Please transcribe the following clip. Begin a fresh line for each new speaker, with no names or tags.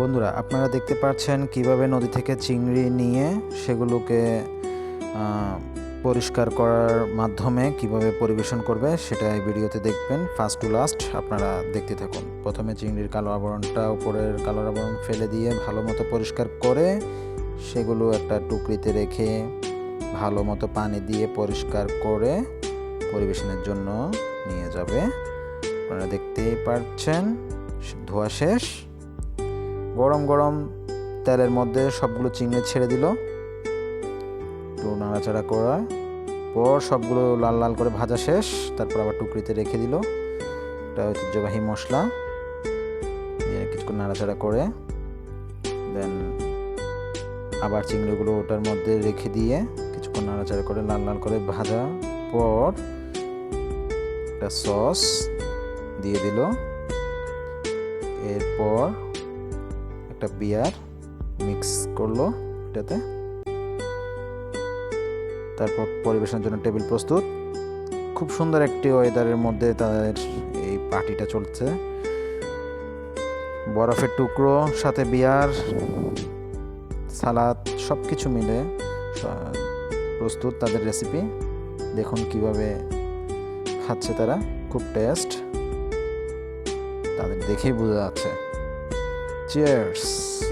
বন্ধুরা, আপনারা দেখতে পাচ্ছেন কীভাবে নদী থেকে চিংড়ি নিয়ে সেগুলোকে পরিষ্কার করার মাধ্যমে কীভাবে পরিবেশন করবে সেটা এই ভিডিওতে দেখবেন। ফার্স্ট টু লাস্ট আপনারা দেখতে থাকুন। প্রথমে চিংড়ির কালো আবরণটা উপরের কালো আবরণ ফেলে দিয়ে ভালো মতো পরিষ্কার করে সেগুলো একটা টুকরিতে রেখে ভালো মতো পানি দিয়ে পরিষ্কার করে পরিবেশনের জন্য নিয়ে যাবে। আপনারা দেখতেই পাচ্ছেন ধোয়া শেষ। গরম গরম তেলের মধ্যে সবগুলো চিংড়ি ছেড়ে দিল। একটু নাড়াচাড়া করার পর সবগুলো লাল লাল করে ভাজা শেষ, তারপর আবার টুকরিতে রেখে দিল। একটা ঐতিহ্যবাহী মশলা। দিয়ে কিছুক্ষণ নাড়াচাড়া করে, দেন আবার চিংড়িগুলো ওটার মধ্যে রেখে দিয়ে কিছুক্ষণ নাড়াচাড়া করে লাল লাল করে ভাজা পর একটা সস দিয়ে দিল। এরপর একটা বিয়ার মিক্স করল এটাতে। তারপর পরিবেশনের জন্য টেবিল প্রস্তুত। খুব সুন্দর একটি ওয়েদারের মধ্যে তাদের এই পার্টিটা চলছে। বরফের টুকরো, সাথে বিয়ার, সালাদ সব কিছু মিলে প্রস্তুত তাদের রেসিপি দেখুন কীভাবে খাচ্ছে তারা। খুব টেস্ট তাদের দেখেই বোঝা যাচ্ছে। Cheers!